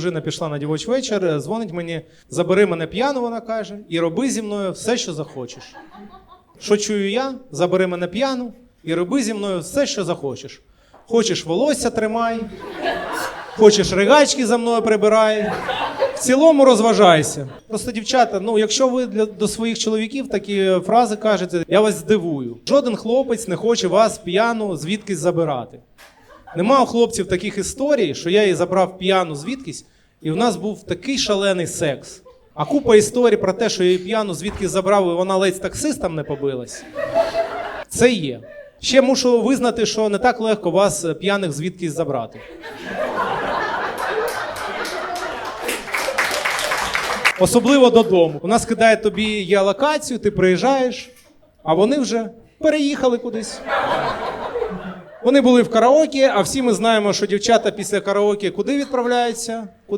Дружина пішла на дівоч вечір, е, дзвонить мені, забери мене п'яну, вона каже, і роби зі мною все, що захочеш. Що чую я? Забери мене п'яну і роби зі мною все, що захочеш. Хочеш волосся тримай, хочеш ригачки за мною прибирай. В цілому розважайся. Просто, дівчата, ну якщо ви для, до своїх чоловіків такі фрази кажете, я вас здивую. Жоден хлопець не хоче вас п'яну звідкись забирати. Нема у хлопців таких історій, що я її забрав п'яну звідкись, і в нас був такий шалений секс. А купа історій про те, що я її п'яну звідкись забрав, і вона ледь з таксистом не побилась. Це є. Ще мушу визнати, що не так легко вас е, п'яних звідкись забрати. Особливо додому. У нас кидає тобі геолокацію, ти приїжджаєш, а вони вже переїхали кудись. Вони були в караоке, а всі ми знаємо, що дівчата після караоке куди відправляються?